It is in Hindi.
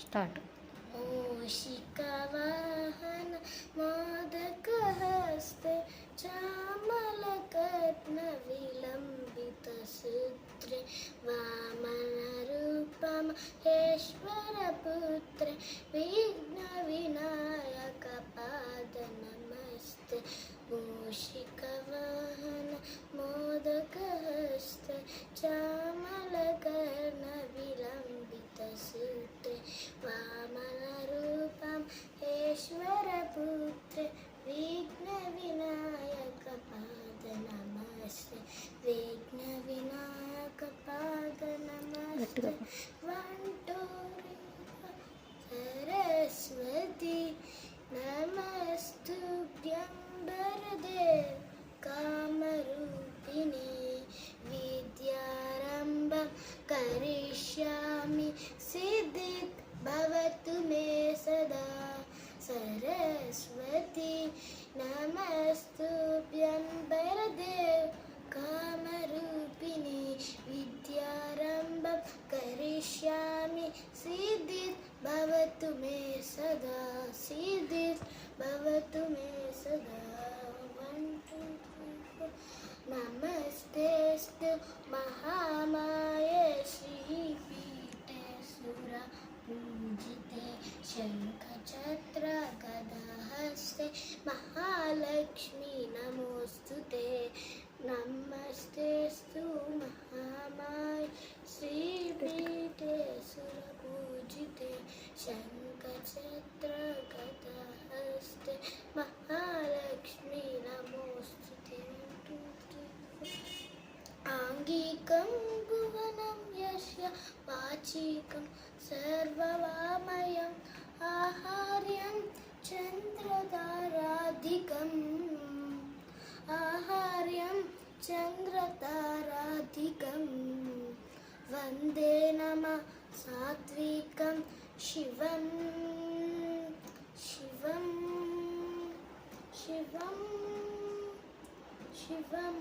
स्टार्ट ओशिका वाहन मोदक हस्ते चामलकत्न विलम्बित सूत्रे वामनरूपम हेश्वरपुत्रे विघ्न विनाय గట్టిగా సరస్వతి నమస్తుభ్యం వరదే కామరూపిణి విద్యారంభం కరిష్యామి సిద్ధిత్ భవతు మే సదా సరస్వతి నమస్తు करिष्यामि। सिद्धित् भवतु मे सदा। सिद्धित् भवतु मे सदा. नमस्तेऽस्तु महामाये श्रीपीठे सुरपूजिते शङ्खचक्रगदहस्ते महालक्ष्मी सुरपूजिते शङ्खचक्रगदहस्ते महालक्ष्मी नमोऽस्तु ते आङ्गिकं भुवनं यस्य वाचिकं सर्ववामयम् आहार्यं चन्द्रताराधिकम् నమ సాత్వికం శివం శివం శివం శివం